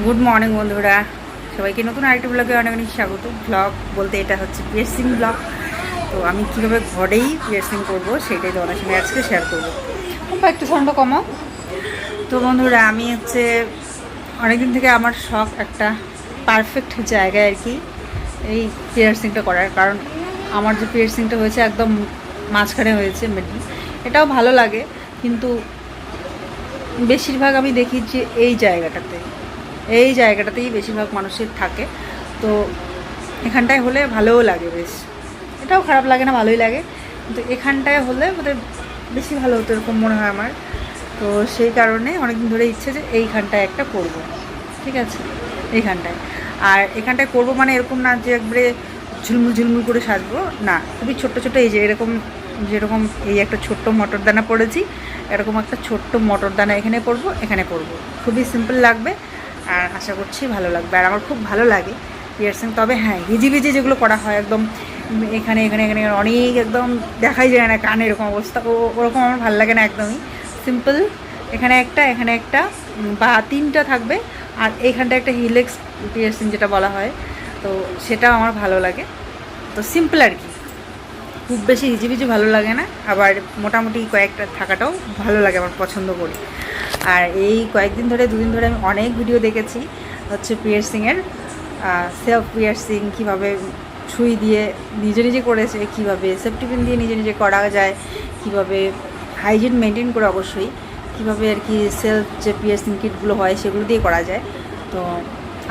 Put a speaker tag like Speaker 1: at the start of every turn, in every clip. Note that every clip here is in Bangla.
Speaker 1: গুড মর্নিং বন্ধুরা। সবাইকে নতুন আরেকটি ব্লগে অনেক অনেক স্বাগত। ব্লগ বলতে এটা হচ্ছে পিয়ার্সিং ব্লগ তো আমি কীভাবে ঘরেই পিয়ার্সিং করব সেটাই তোমাদের সঙ্গে আজকে শেয়ার করব। একটু ঠান্ডা কমাও। তো বন্ধুরা, আমি হচ্ছে অনেকদিন থেকে আমার শখ একটা পারফেক্ট জায়গায় আর কি এই পিয়ার্সিংটা করার। কারণ আমার যে পিয়ার্সিংটা হয়েছে একদম মাঝখানে হয়েছে মিডল এটাও ভালো লাগে, কিন্তু বেশিরভাগ আমি দেখি যে এই জায়গাটাতে। এই জায়গাটাতেই বেশিরভাগ মানুষের থাকে। তো এখানটায় হলে ভালোও লাগে বেশ। এটাও খারাপ লাগে না, ভালোই লাগে। কিন্তু এখানটায় হলে বোধহয় বেশি ভালো হতো এরকম মনে হয় আমার। তো সেই কারণে অনেকদিন ধরে ইচ্ছে যে এইখানটায় একটা করব। ঠিক আছে? এইখানটায়। আর এখানটায় করব মানে এরকম না যে একবারে ঝুলমুল ঝুলমুল করে সাজবো। না, খুবই ছোট্ট ছোটো এই যে এরকম, যেরকম এই একটা ছোট্ট মটর দানা পড়েছি, এরকম একটা ছোট্ট মটর দানা এখানে পরবো এখানে পরবো খুবই সিম্পল লাগবে। আর আশা করছি ভালো লাগবে। আর আমার খুব ভালো লাগে পিয়ার্সিং তবে হ্যাঁ হিজিবিজি যেগুলো করা হয় একদম এখানে এখানে এখানে অনেক একদম দেখাই যায় না কানে এরকম অবস্থা। ওরকম আমার ভালো লাগে না একদমই। সিম্পল এখানে একটা এখানে একটা বা তিনটা থাকবে। আর এইখানটা একটা হিলেক্স পিয়ার্সিং যেটা বলা হয়, তো সেটাও আমার ভালো লাগে। তো সিম্পল আর কি। খুব বেশি হিজিবিজি ভালো লাগে না। আবার মোটামুটি কয়েকটা থাকাটাও ভালো লাগে আমার পছন্দ করি। আর এই কয়েকদিন ধরে, দুদিন ধরে আমি অনেক ভিডিও দেখেছি, হচ্ছে পিয়ার্সিংয়ের সেলফ পিয়ার্সিং কীভাবে সুই দিয়ে নিজে নিজে করেছে, কীভাবে সেফটি পিন দিয়ে নিজে নিজে করা যায়, কীভাবে হাইজিন মেনটেন করে অবশ্যই, কীভাবে আর কি সেলফ যে পিয়ার্সিং কিটগুলো হয়, সেগুলো দিয়ে করা যায়। তো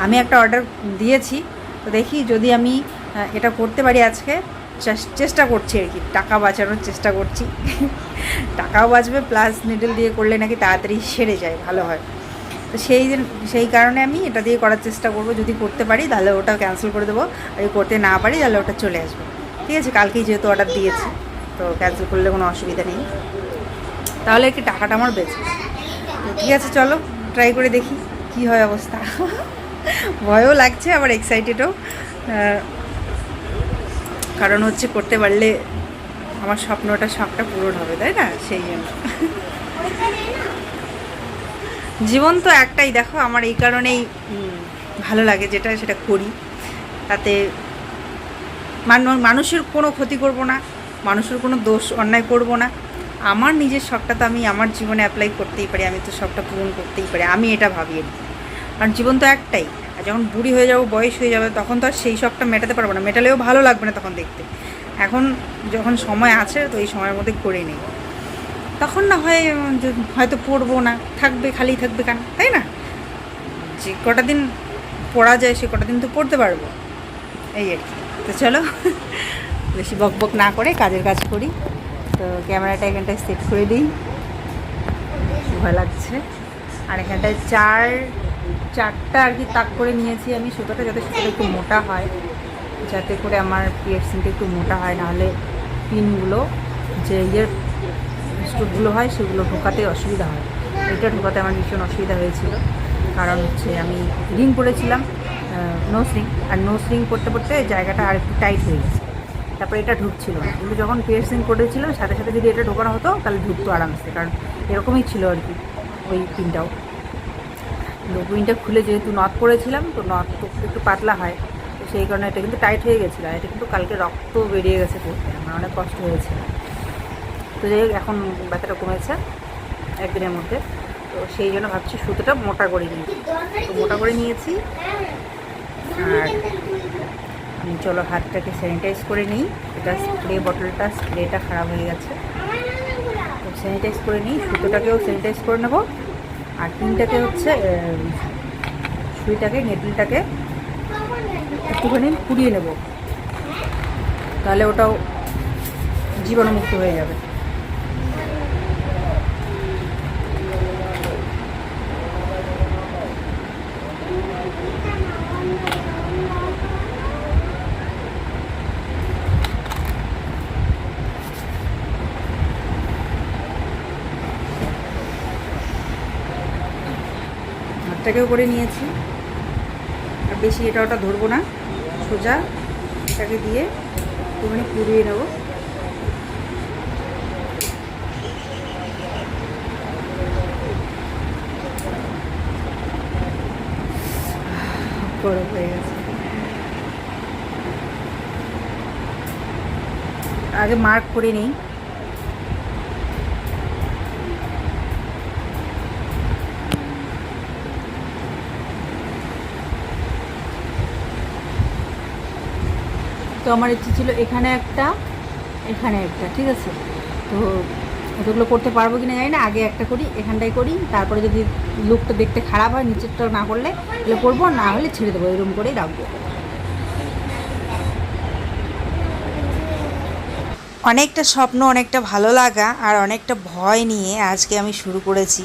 Speaker 1: আমি একটা অর্ডার দিয়েছি, তো দেখি যদি আমি এটা করতে পারি আজকে চেষ্টা করছি আর কি। টাকা বাঁচানোর চেষ্টা করছি। টাকাও বাঁচবে প্লাস নিডল দিয়ে করলে নাকি তাড়াতাড়ি সেরে যায়, ভালো হয়। তো সেই সেই কারণে আমি এটা দিয়ে করার চেষ্টা করব। যদি করতে পারি, তাহলে ওটা ক্যান্সেল করে দেবো। আর করতে না পারি, তাহলে ওটা চলে আসবে। ঠিক আছে, কালকেই যেহেতু অর্ডার দিয়েছি, তো ক্যান্সেল করলে কোনো অসুবিধা নেই। তাহলে কি টাকাটা আমার বেঁচে ঠিক আছে, চলো ট্রাই করে দেখি কি হয় অবস্থা। ভয়ও লাগছে, আবার এক্সাইটেডও কারণ হচ্ছে করতে পারলে আমার স্বপ্নটা, শখটা পূরণ হবে, তাই না? সেই জন্য। জীবন তো একটাই, দেখো, আমার এই কারণেই ভালো লাগে যেটা, সেটা করি। তাতে মানুষের কোনো ক্ষতি করব না, মানুষের কোনো দোষ, অন্যায় করব না। আমার নিজের শখটা তো আমি আমার জীবনে অ্যাপ্লাই করতেই পারি, আমি তো শখটা পূরণ করতেই পারি, আমি এটা ভাবি। কারণ জীবন তো একটাই। আর যখন বুড়ি হয়ে যাব, বয়স হয়ে যাবে, তখন তো আর সেই শখটা মেটাতে পারব না। মেটালেও ভালো লাগবে না তখন দেখতে। এখন যখন সময় আছে, তো এই সময়ের মধ্যে করে নেই। তখন না হয় হয়তো পড়ব না, থাকবে, খালি থাকবে কেন? তাই না? যে কটা দিন পড়া যায়, সে কটা দিন তো পড়তে পারব। এই আর কি। তো চলো, বেশি বক বক না করে কাজের কাজ করি। তো ক্যামেরাটা এখানটায় সেট করে দিই। ভয় লাগছে। আর এখানটায় চার চারটা আর কি তাক করে নিয়েছি আমি। সুতোটা যাতে সুতোটা একটু মোটা হয়, যাতে করে আমার পিয়ার্সিংটা একটু মোটা হয়, নাহলে পিনগুলো যে ইয়ের স্টুপগুলো হয়, সেগুলো ঢোকাতে অসুবিধা হয়। এটা ঢোকাতে আমার ভীষণ অসুবিধা হয়েছিল। কারণ হচ্ছে আমি রিং পরেছিলাম নো স্রিং আর নো স্রিং করতে করতে জায়গাটা আর একটু টাইট হয়ে গেছে। তারপরে এটা ঢুকছিল না। কিন্তু যখন পিয়ার্সিং করেছিল সাথে সাথে যদি এটা ঢোকানো হতো, তাহলে ঢুকতো আরামসে, কারণ এরকমই ছিল আর কি ওই পিনটাও। পিনটা খুলে যেহেতু নথ পরেছিলাম তো নথ একটু পাতলা হয়, তো সেই কারণে এটা কিন্তু টাইট হয়ে গেছিল, আর এটা কিন্তু কালকে রক্ত বেরিয়ে গেছে পড়তে, আমার অনেক কষ্ট হয়েছে। তো যাই এখন ব্যথাটা কমেছে একদিনের মধ্যে, তো সেই জন্য ভাবছি সুতোটা মোটা করে নিয়েছি তো মোটা করে নিয়েছি, আর আমি চলো হাতটাকে স্যানিটাইজ করে নিই, এটা স্প্রে বটলটা স্প্রেটা খারাপ হয়ে গেছে। তো স্যানিটাইজ করে নিই, সুতোটাকেও স্যানিটাইজ করে নেব। আর পিনটাকে হচ্ছে সুইটাকে নেটলটাকে একটুখানি পুড়িয়ে নেব। তাহলে ওটাও জীবাণুমুক্ত হয়ে যাবে। হাতটাকেও করে নিয়েছি। আর বেশি এটা ওটা ধরবো না, সোজা এটাকে দিয়ে একটুখানি পুড়িয়ে নেব। বড় হয়ে গেছে। আগে মার্ক করে নিই। আমার ইচ্ছে ছিল এখানে একটা এখানে একটা, ঠিক আছে? তো এতগুলো করতে পারব কিনা জানি না, আগে একটা করি এখানটাই করি, তারপরে যদি লুকটা দেখতে খারাপ হয় নিচেরটা না করলে তাহলে করব, না হলে ছেড়ে দেবো, এরকম করেই রাখব। অনেকটা স্বপ্ন, অনেকটা ভালো লাগা আর অনেকটা ভয় নিয়ে আজকে আমি শুরু করেছি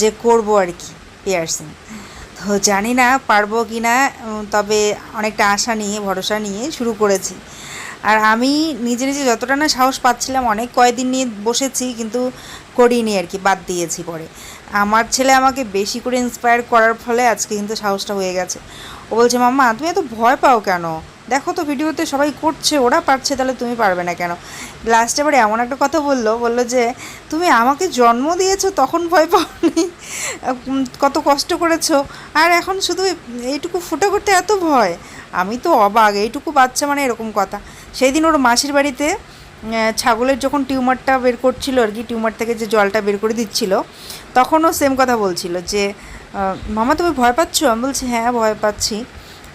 Speaker 1: যে করব আর কি, পিয়ার্সিং। জানি না পারব কি না তবে অনেকটা আশা নিয়ে, ভরসা নিয়ে শুরু করেছি। আর আমি নিজে নিজে যতটা না সাহস পাচ্ছিলাম, অনেক কয়দিন নিয়ে বসেছি, কিন্তু করিনি আর কি, বাদ দিয়েছি পরে। আমার ছেলে আমাকে বেশি করে ইন্সপায়ার করার ফলে আজকে কিন্তু সাহসটা হয়ে গেছে। ও বলছে, মাম্মা, তুমি এত ভয় পাও কেন? দেখো তো ভিডিওতে সবাই করছে, ওরা পারছে, তাহলে তুমি পারবে না কেন? লাস্টে এবার এমন একটা কথা বলল বলল যে, তুমি আমাকে জন্ম দিয়েছ, তখন ভয় পাওনি। কত কষ্ট করেছ। আর এখন শুধু এইটুকু ফুটে করতে এত ভয়। আমি তো অবাক, এইটুকু বাচ্চা মানে এরকম কথা। সেই দিন ওর মাসির বাড়িতে ছাগলের যখন টিউমারটা বের করছিল, আর কি, টিউমার থেকে যে জলটা বের করে দিচ্ছিল, তখনও সেম কথা বলছিল যে মামা, তুমি ভয় পাচ্ছ? আমি বলছি হ্যাঁ ভয় পাচ্ছি।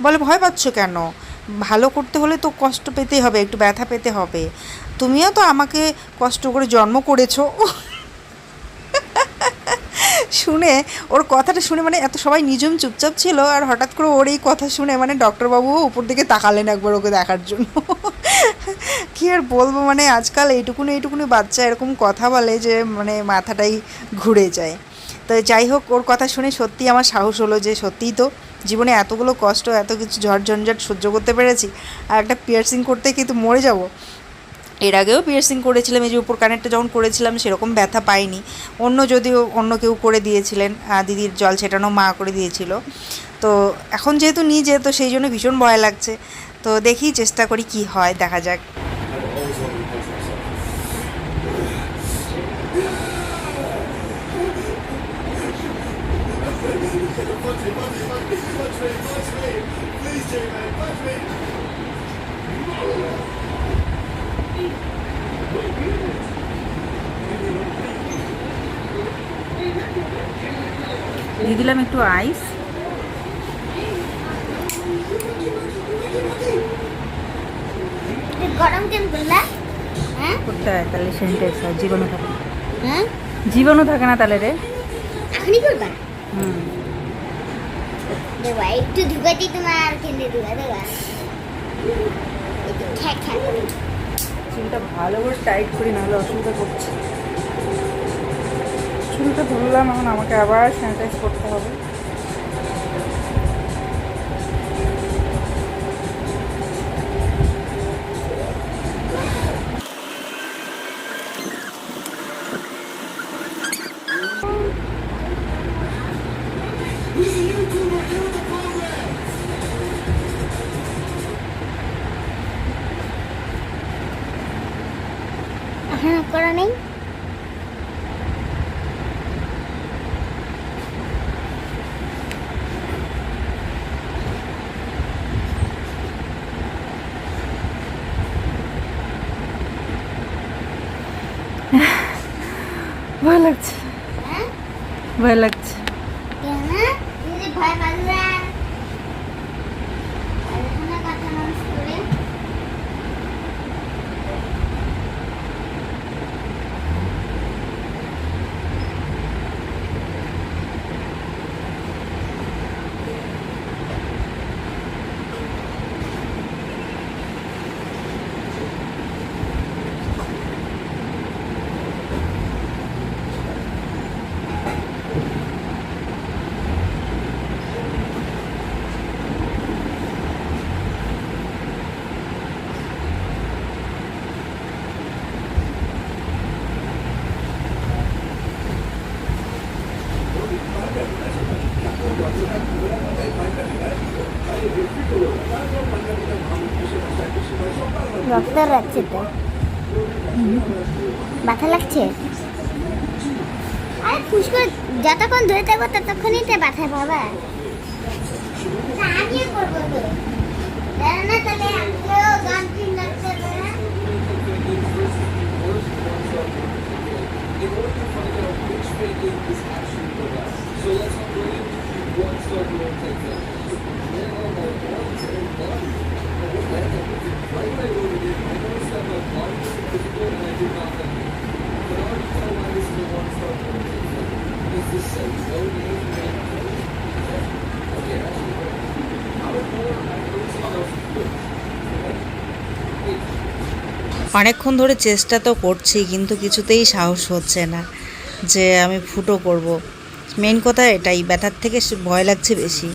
Speaker 1: বলে, ভয় পাচ্ছ কেন? ভালো করতে হলে তো কষ্ট পেতেই হবে, একটু ব্যথা পেতে হবে। তুমিও তো আমাকে কষ্ট করে জন্ম করেছ। শুনে, ওর কথাটা শুনে মানে এত সবাই নিজম চুপচাপ ছিল আর হঠাৎ করে ওর এই কথা শুনে মানে ডক্টরবাবুও উপর দিকে তাকালেন একবার ওকে দেখার জন্য। কী আর বলব মানে আজকাল এইটুকুনি এইটুকুনি বাচ্চা এরকম কথা বলে যে মানে মাথাটাই ঘুরে যায়। তো যাই হোক, ওর কথা শুনে সত্যি আমার সাহস হলো যে সত্যিই তো জীবনে এতগুলো কষ্ট, এত কিছু ঝড় ঝঞ্ঝাট সহ্য করতে পেরেছি আর একটা পিয়ার্সিং করতে কিন্তু মরে যাব। এর আগেও পিয়ার্সিং করেছিলাম, এই যে উপর কানেরটা যখন করেছিলাম সেরকম ব্যথা পাইনি। অন্য যদিও অন্য কেউ করে দিয়েছিলেন দিদির জল ছেটানো মা করে দিয়েছিল। তো এখন যেহেতু নিজে, তো সেই জন্য ভীষণ ভয় লাগছে। তো দেখি চেষ্টা করি কি হয়, দেখা যাক দিয়ে দিলাম একটু আইস
Speaker 2: তুই গরম কেন করলা হ্যাঁ
Speaker 1: করতে হয় তাহলে সেন্টেন্স হয় জীবাণু থাকে না।
Speaker 2: হ্যাঁ
Speaker 1: জীবাণু থাকে না তাহলে রে?
Speaker 2: এখনই করব?
Speaker 1: হুম।
Speaker 2: দেবা একটু ঢুকাতেই তোমার কেন্দ্রে ঢুকা দেবা? খ্যাক ঠ্যাক করে।
Speaker 1: চুলটা ভালো করে টাইট করি না হলে অসুবিধা করছে। চুলটা ধরলাম এখন আমাকে আবার স্যানিটাইজ করতে হবে
Speaker 2: হ্যাঁ করা নেই
Speaker 1: ভয় লাগছে
Speaker 2: হ্যাঁ
Speaker 1: ভয় লাগছে
Speaker 2: কেন যদি ভয় পাগলা আলোচনা কথা মানুষ করে রক্ত রাখছে তো। ব্যথা লাগছে? আরে ফুস করে যতক্ষণ ধরে থাকব ততক্ষণই তো ব্যথা কি লাগছে না?
Speaker 1: অনেকক্ষণ ধরে চেষ্টা তো করছি, কিন্তু কিছুতেই সাহস হচ্ছে না যে আমি ফুটো করব। মেন কথা এটাই, ব্যথার থেকে ভয় লাগছে বেশি।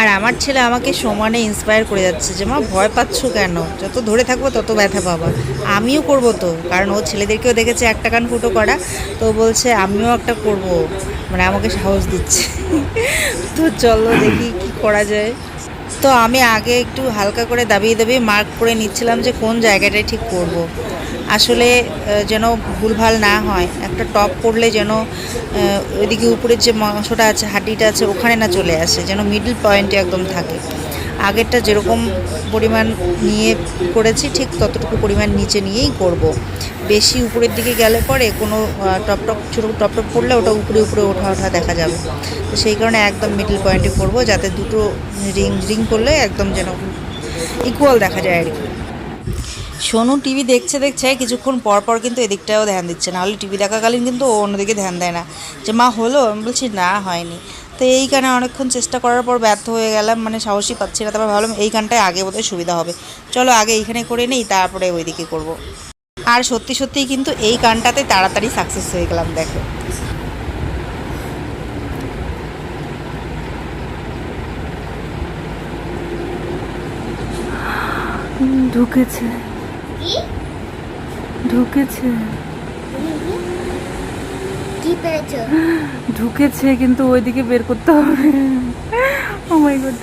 Speaker 1: আর আমার ছেলে আমাকে সমানে ইন্সপায়ার করে যাচ্ছে যে, মা, ভয় পাচ্ছ কেন? যত ধরে থাকব তত ব্যথা পাবা। আমিও করব তো, কারণ ও ছেলেদেরকেও দেখেছে একটা কান ফুটো করা। তো বলছে, আমিও একটা করব। মানে আমাকে সাহস দিচ্ছে। তো চলো দেখি কি করা যায়। তো আমি আগে একটু হালকা করে দাবিয়ে দাবিয়ে মার্ক করে নিচ্ছিলাম যে কোন জায়গাটায় ঠিক করব। আসলে যেন ভুলভাল না হয়। একটা টপ পরলে যেন ওইদিকে উপরের যে মাংসটা আছে, হাঁটিটা আছে, ওখানে না চলে আসে, যেন মিডল পয়েন্টে একদম থাকে। আগেরটা যেরকম পরিমাণ নিয়ে করেছি, ঠিক ততটুকু পরিমাণ নিচে নিয়েই করব। বেশি উপরের দিকে গেলে পরে কোনো টপ টপ, ছোটো টপ টপ পড়লে ওটা উপরে উপরে ওঠা ওঠা দেখা যাবে। তো সেই কারণে একদম মিডল পয়েন্টে করব, যাতে দুটো রিং রিং করলে একদম যেন ইকুয়াল দেখা যায় আর কি। সোনু টিভি দেখছে দেখছে, কিছুক্ষণ পর পর কিন্তু এদিকটাও ধ্যান দিচ্ছে। না হলে টিভি দেখাকালীন কিন্তু ও অন্যদিকে ধ্যান দেয় না। যে, মা, হলো? আমি বলছি, না, হয়নি। তো এই গানে অনেকক্ষণ চেষ্টা করার পর ব্যর্থ হয়ে গেলাম মানে সাহসই পাচ্ছি না। তারপর ভাবলাম, এই গানটায় আগে বোধহয় সুবিধা হবে। চলো, আগে এইখানে করে নেই, তারপরে ওইদিকে করব। আর সত্যি সত্যিই কিন্তু এই গানটাতে তাড়াতাড়ি সাকসেস হয়ে গেলাম, দেখো।
Speaker 3: ঢুকেছে। ঢুকেছে।
Speaker 2: কি
Speaker 3: ঢুকেছে কিন্তু ওইদিকে বের করতে হবে। ও মাই গড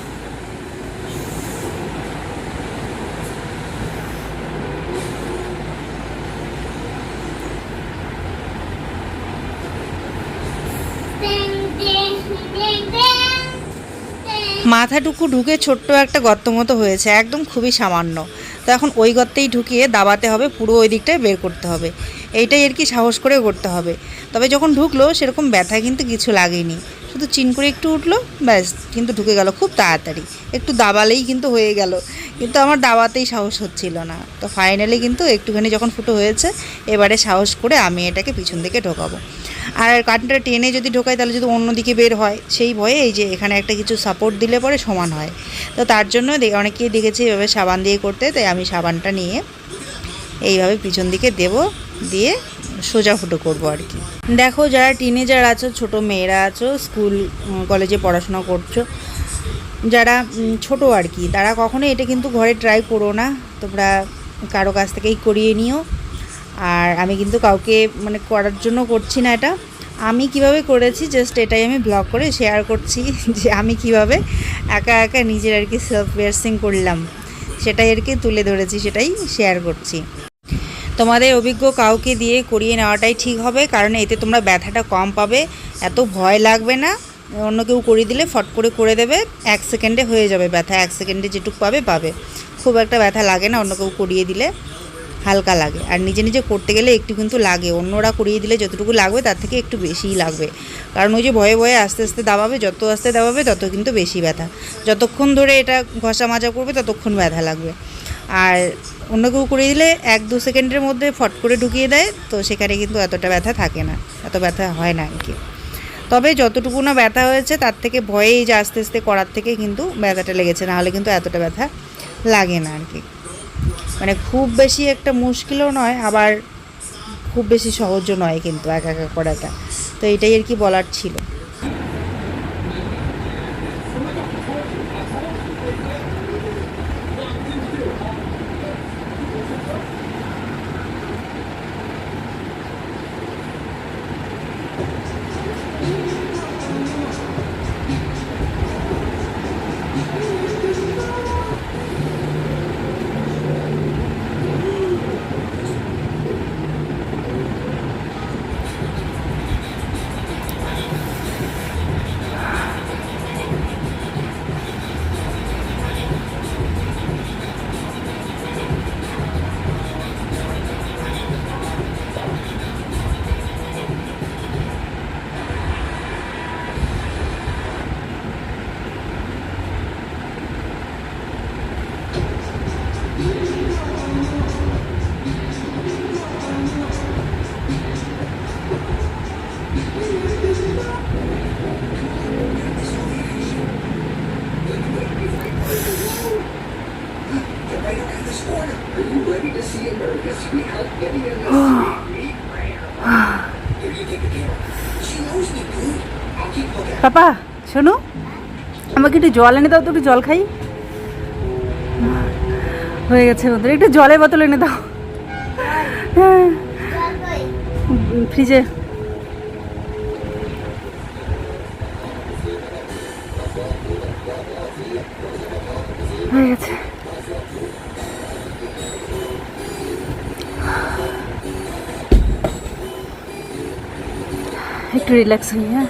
Speaker 1: মাথাটুকু ঢুকে ছোট্ট একটা গর্ত মতো হয়েছে, একদম খুবই সামান্য। তো এখন ওই গর্তেই ঢুকিয়ে দাবাতে হবে, পুরো ওই দিকটায় বের করতে হবে। এইটাই আর কি সাহস করে করতে হবে। তবে যখন ঢুকলো, সেরকম ব্যথা কিন্তু কিছু লাগেনি। শুধু চিন করে একটু উঠল, ব্যাস, কিন্তু ঢুকে গেল খুব তাড়াতাড়ি। একটু দাবালেই কিন্তু হয়ে গেল। কিন্তু আমার দাবাতেই সাহস হচ্ছিল না। তো ফাইনালি কিন্তু একটুখানি যখন ফুটো হয়েছে, এবারে সাহস করে আমি এটাকে পিছন দিকে ঢোকাবো। আর কারেন্টটা টেনে যদি ঢোকাই তাহলে যদি অন্যদিকে বের হয়, সেই ভয়ে এই যে এখানে একটা কিছু সাপোর্ট দিলে পরে সমান হয়। তো তার জন্য অনেকেই দেখেছি এভাবে সাবান দিয়ে করতে, তাই আমি সাবানটা নিয়ে এইভাবে পিছন দিকে দেব, দিয়ে সোজা ফুটো করব আর কি। দেখো, যারা টিনেজার আছো, ছোট মেয়েরা আছো স্কুল কলেজে পড়াশোনা করছ, যারা ছোট আর কি, তারা কখনোই এটা কিন্তু ঘরে ট্রাই করো না। তোমরা কারও কাছ থেকেই করিয়ে নিও। আর আমি কিন্তু কাউকে মানে করার জন্য করছি না এটা। আমি কীভাবে করেছি জাস্ট এটাই আমি ব্লগ করে শেয়ার করছি যে আমি কীভাবে একা একা নিজের আর কি সেলফ পিয়ার্সিং করলাম। সেটাই আর কি তুলে ধরেছি, সেটাই শেয়ার করছি। তোমাদের অভিজ্ঞ কাউকে দিয়ে করিয়ে নেওয়াটাই ঠিক হবে, কারণ এতে তোমরা ব্যথাটা কম পাবে, এত ভয় লাগবে না। অন্য কেউ করিয়ে দিলে ফট করে করে দেবে, এক সেকেন্ডে হয়ে যাবে ব্যথা, এক সেকেন্ডে যেটুকু পাবে পাবে। খুব একটা ব্যথা লাগে না অন্য কেউ করিয়ে দিলে। হালকা লাগে। আর নিজে নিজে করতে গেলে একটু কিন্তু লাগে। অন্যরা করিয়ে দিলে যতটুকু লাগবে তার থেকে একটু বেশিই লাগবে। কারণ ওই যে ভয়ে ভয়ে আস্তে আস্তে দাবাবে, যত আস্তে দাবাবে তত কিন্তু বেশি ব্যথা। যতক্ষণ ধরে এটা ঘষা মাজা করবে ততক্ষণ ব্যথা লাগবে। আর অন্য কেউ করিয়ে দিলে এক দু সেকেন্ডের মধ্যে ফট করে ঢুকিয়ে দেয়, তো সেখানে কিন্তু এতটা ব্যথা থাকে না। এত ব্যথা হয় না আর কি তবে যতটুকু না ব্যথা হয়েছে তার থেকে ভয়েই যে আস্তে আস্তে করার থেকে কিন্তু ব্যথাটা লেগেছে। নাহলে কিন্তু এতটা ব্যথা লাগে না আর কি মানে খুব বেশি একটা মুশকিলও নয়, আবার খুব বেশি সহজও নয় কিন্তু একা একা করাটা। তো এটাই আর কি বলার ছিল। পাপা, শোনো, আমাকে একটু জল এনে দাও তো, একটু জল খাই। হয়ে গেছে বন্ধুরা একটু জলের বোতল এনে দাও। হ্যাঁ ফ্রিজে। হয়ে গেছে। একটু রিল্যাক্স হই হ্যাঁ।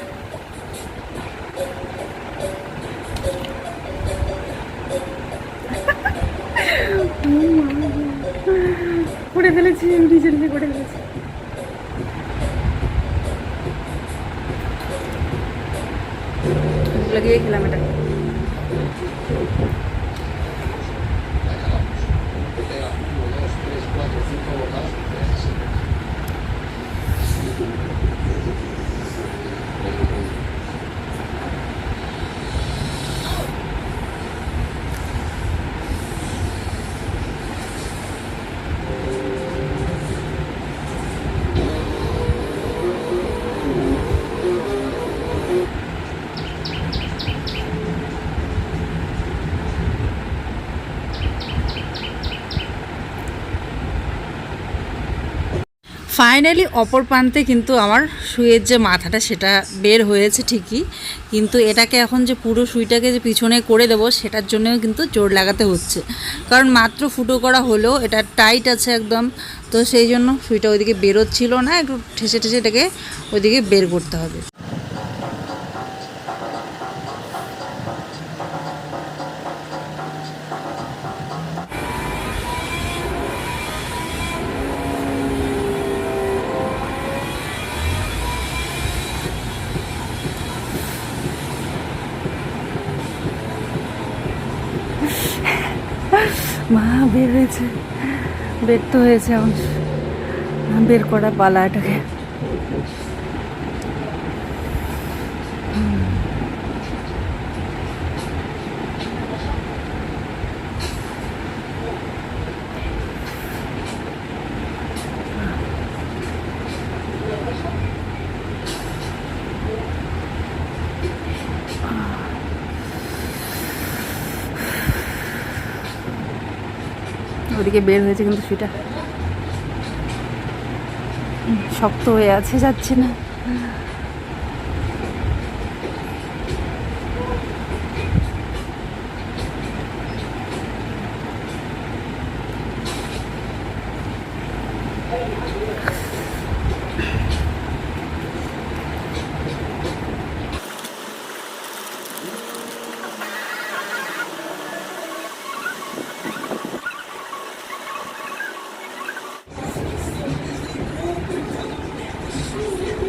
Speaker 1: ফেলেছি নিজে নিজে করে ফেলেছি ফাইনালি অপর প্রান্তে কিন্তু আমার সুইয়ের যে মাথাটা, সেটা বের হয়েছে ঠিকই। কিন্তু এটাকে এখন যে পুরো সুইটাকে যে পিছনে করে দেব, সেটার জন্যও কিন্তু জোর লাগাতে হচ্ছে। কারণ মাত্র ফুটো করা হলেও এটা টাইট আছে একদম, তো সেই জন্য সুইটা ওইদিকে বেরোচ্ছিল না, একটু ঠেসে ঠেসে এটাকে ওইদিকে বের করতে হবে মা বের হয়েছে তো হয়েছে এখন বের করা পালা এটাকে। ওদিকে বের হয়েছে কিন্তু সেটা শক্ত হয়ে আছে যাচ্ছে না।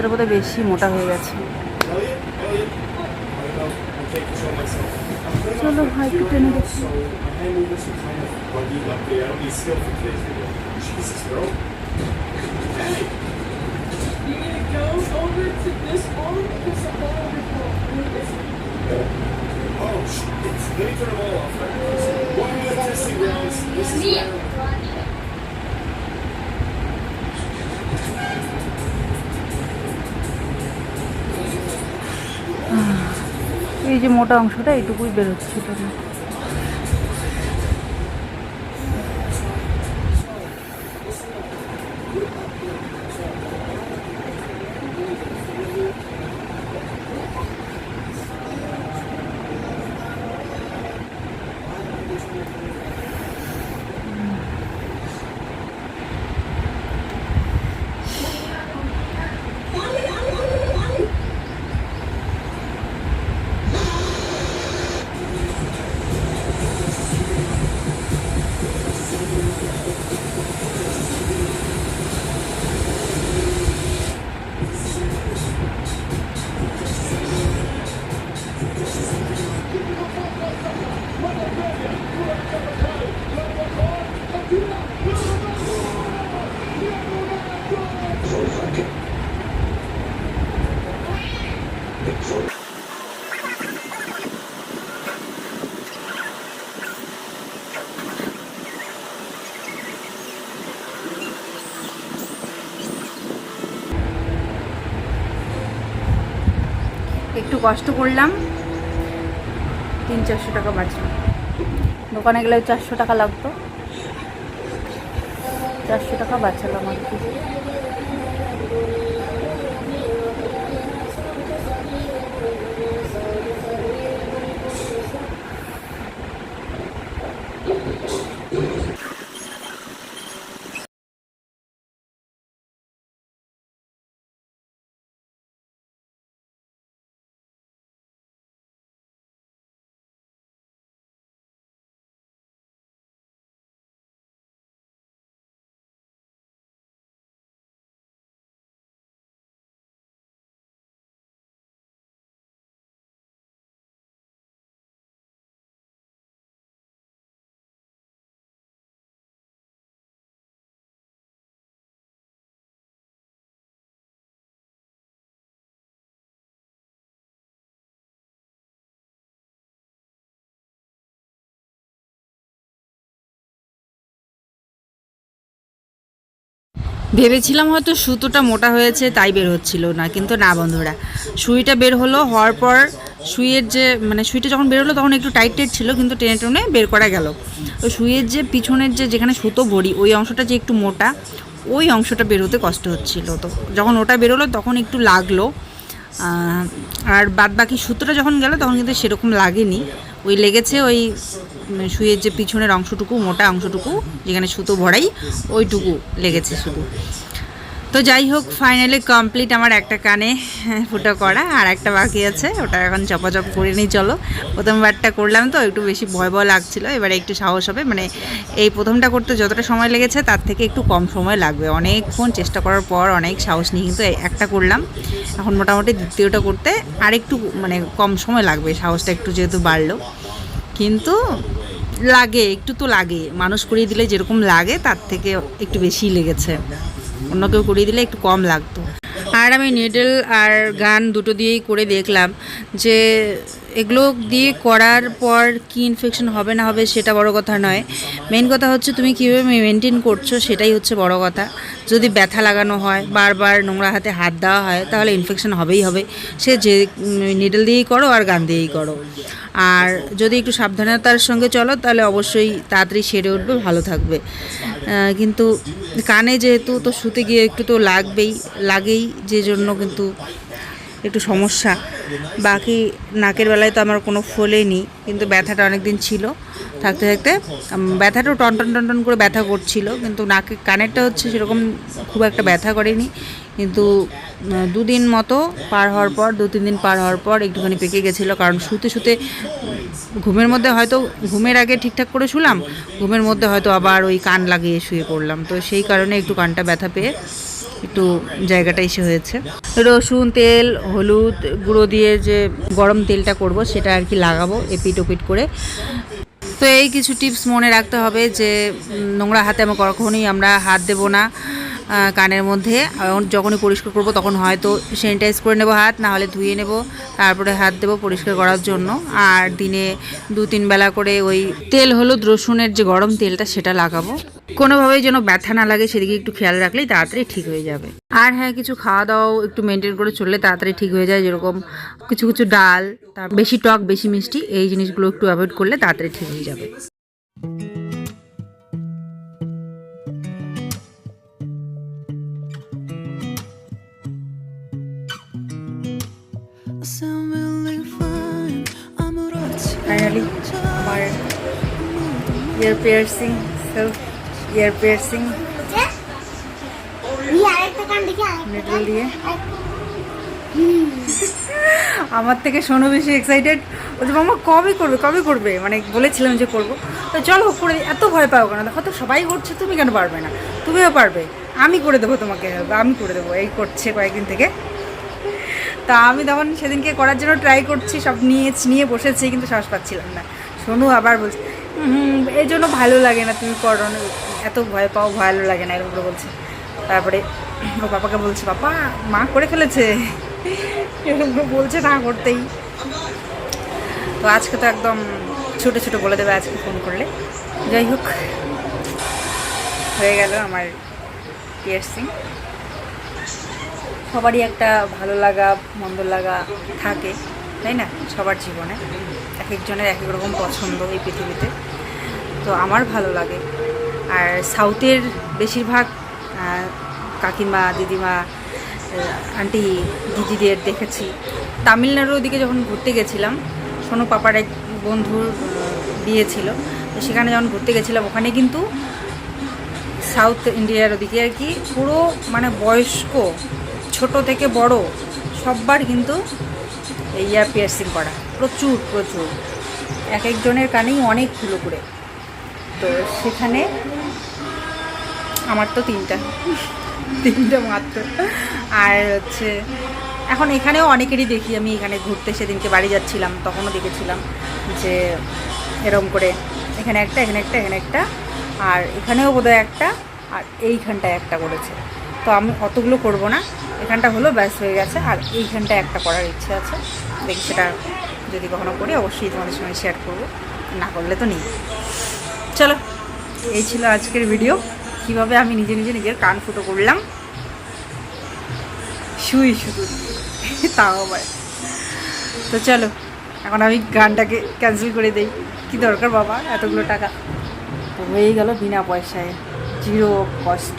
Speaker 1: ভিতরে বোধ বেশি মোটা হয়ে গেছে। হ্যাঁ, যে মোটা অংশটা এইটুকুই বেরোচ্ছিল না একটু কষ্ট করলাম। তিন, চারশো টাকা বাঁচল দোকানে গেলে চারশো টাকা লাগতো। চারশো টাকা বাঁচালাম আর কি ভেবেছিলাম হয়তো সুতোটা মোটা হয়েছে, তাই বের হচ্ছিল না, কিন্তু না বন্ধুরা। সুইটা বের হলো, হওয়ার পর সুইয়ের যে মানে সুইটা যখন বের হলো তখন একটু টাইট টাইট ছিল, কিন্তু টেনে টেনে বের করা গেল। ওই সুইয়ের যে পিছনের যে, যেখানে সুতো ভরি, ওই অংশটা যে একটু মোটা, ওই অংশটা বেরোতে কষ্ট হচ্ছিল। তো যখন ওটা বেরোলো তখন একটু লাগল। আর বাদ বাকি সুতোটা যখন গেল তখন কিন্তু সেরকম লাগেনি। ওই লেগেছে ওই সুইয়ের যে পিছনের অংশটুকু, মোটা অংশটুকু, যেখানে সুতো ভরাই, ওইটুকু লেগেছে শুধু। তো যাই হোক ফাইনালি কমপ্লিট আমার একটা কানে ফুটো করা, আর একটা বাকি আছে, ওটা এখন চপাচপ করে নিই, চলো। প্রথমবারটা করলাম তো, একটু বেশি ভয় ভয় লাগছিল, এবারে একটু সাহস হবে। মানে এই প্রথমটা করতে যতটা সময় লেগেছে, তার থেকে একটু কম সময় লাগবে। অনেকক্ষণ চেষ্টা করার পর অনেক সাহস নিয়ে কিন্তু একটা করলাম। এখন মোটামুটি দ্বিতীয়টা করতে আর একটু মানে কম সময় লাগবে, সাহসটা একটু যেহেতু বাড়লো। কিন্তু লাগে, একটু তো লাগে। মানুষ করিয়ে দিলে যেরকম লাগে, তার থেকে একটু বেশি লেগেছে। অন্য কেউ করিয়ে দিলে একটু কম লাগতো। আর আমি নিডেল আর গান দুটো দিয়েই করে দেখলাম যে এগুলো দিয়ে করার পর কি ইনফেকশন হবে না হবে সেটা বড় কথা নয়। মেন কথা হচ্ছে তুমি কীভাবে মেনটেন করছ সেটাই হচ্ছে বড় কথা। যদি ব্যথা লাগানো হয়, বারবার নোংরা হাতে হাত দেওয়া হয়, তাহলে ইনফেকশন হবেই হবে। সে যে নিডল দিয়েই করো আর গান দিয়েই করো। আর যদি একটু সাবধানতার সঙ্গে চলো, তাহলে অবশ্যই তাড়াতাড়ি সেরে উঠবে, ভালো থাকবে। কিন্তু কানে যেহেতু তো শুতে গিয়ে একটু তো লাগবেই, লাগেই যে জন্য কিন্তু একটু সমস্যা। বাকি নাকের বেলায় তো আমার কোনো ফোলেনি কিন্তু ব্যথাটা অনেক দিন ছিল। থাকতে থাকতে ব্যথাটাও টন টন টন টন করে ব্যথা করছিল, কিন্তু নাকে কানেরটা হচ্ছে সেরকম খুব একটা ব্যথা করেনি। কিন্তু দুদিন মতো পার হওয়ার পর, দু, তিন দিন পার হওয়ার পর একটুখানি পেকে গেছিল, কারণ শুতে শুতে ঘুমের মধ্যে হয়তো, ঘুমের আগে ঠিকঠাক করে শুলাম, ঘুমের মধ্যে হয়তো আবার ওই কান লাগিয়ে শুয়ে পড়লাম। তো সেই কারণে একটু কানটা ব্যথা পেয়ে একটু জায়গাটা এসে হয়েছে। রসুন, তেল, হলুদ গুঁড়ো দিয়ে যে গরম তেলটা করব, সেটা আর কি লাগাবো এপিট ওপিট করে। তো এই কিছু টিপস মনে রাখতে হবে যে নোংরা হাতে আমরা কখনোই আমরা হাত দেবো না।
Speaker 3: কানের মধ্যে। যখনই পরিষ্কার করব তখন হয়তো স্যানিটাইজ করে নেব হাত না হলে ধুয়ে নেব। তারপরে হাত দেবো পরিষ্কার করার জন্য। আর দিনে দু তিন বেলা করে ওই তেল, হলুদ, রসুনের যে গরম তেলটা সেটা লাগাবো। কোনোভাবেই যেন ব্যথা না লাগে, সেদিকে একটু খেয়াল রাখলেই তাড়াতাড়ি ঠিক হয়ে যাবে। আর হ্যাঁ কিছু খাওয়া দাওয়াও একটু মেনটেন করে চললে তাড়াতাড়ি ঠিক হয়ে যায়। যেরকম কিছু কিছু ডাল, তার বেশি টক, বেশি মিষ্টি, এই জিনিসগুলো একটু অ্যাভয়েড করলে তাড়াতাড়ি ঠিক হয়ে যাবে।
Speaker 1: ফাইনালি আমার ear piercing self ear piercing
Speaker 2: যে কান
Speaker 1: দিয়ে আমার থেকে শোনো বেশি এক্সাইটেড বলছে মামা কবে করবে? কবে করবে? মানে বলেছিলাম যে করব। তো চলো করে এত ভয় পাও কেন? দেখো তো সবাই করছে তুমি কেন পারবে না? তুমিও পারবে। আমি করে দেবো তোমাকে আমি করে দেবো। এই করছে কয়েকদিন থেকে। তা আমি তখন সেদিনকে করার জন্য ট্রাই করছি, সব নিয়ে নিয়ে বসেছি, কিন্তু সাহস পাচ্ছিলাম না। শোনো আবার বলছি এই জন্য ভালো লাগে না, তুমি করো এত ভয় পাও, ভালো লাগে না, এরকম বলছে। তারপরে ও পাপাকে বলছে পাপা মা করে ফেলেছে। এরকম বলছে, না করতেই। তো আজকে তো একদম ছোটো ছোটো বলে দেবে, আজকে ফোন করলে। যাই হোক, হয়ে গেল আমার পিয়ার্সিং সবারই একটা ভালো লাগা, মন্দ লাগা থাকে, তাই না? সবার জীবনে। এক একজনের এক এক রকম পছন্দ এই পৃথিবীতে। তো আমার ভালো লাগে। আর সাউথের বেশিরভাগ কাকিমা, দিদিমা আন্টি, দিদিদের দেখেছি। তামিলনাড়ুর ওদিকে যখন ঘুরতে গেছিলাম, সোনু পাপার এক বন্ধুর বিয়ে ছিল। তো সেখানে যখন ঘুরতে গেছিলাম, ওখানে কিন্তু সাউথ ইন্ডিয়ার ওদিকে আর কি পুরো মানে বয়স্ক ছোট থেকে বড়, সববার কিন্তু এই ইয়ার পিয়ার্সিং করা। প্রচুর প্রচুর। এক একজনের কানেই অনেকগুলো করে তো সেখানে আমার তো তিনটা। তিনটা মাত্র। আর হচ্ছে, এখন এখানেও অনেকেরই দেখি, আমি এখানে ঘুরতে সেদিনকে বাড়ি যাচ্ছিলাম, তখনও দেখেছিলাম যে এরম করে এখানে একটা এখানে একটা এখানে একটা, আর এখানেও বোধহয় একটা, আর এইখানটায় একটা করেছে। তো আমি অতগুলো করব না। এখানটা হলো ব্যাস হয়ে গেছে, আর এইখানটায় একটা করার ইচ্ছে আছে। দেখি সেটা যদি কখনো করি, অবশ্যই তোমাদের সঙ্গে শেয়ার করব। না করলে তো নেই। চলো, এই ছিল আজকের ভিডিও কীভাবে আমি নিজে নিজে নিজের কান ফুটো করলাম। শুই শুধু। তাও আবার। তো চলো, এখন আমি গানটাকে ক্যান্সেল করে দেই। কি দরকার বাবা, এতগুলো টাকা? হয়ে গেল বিনা পয়সায়। Zero cost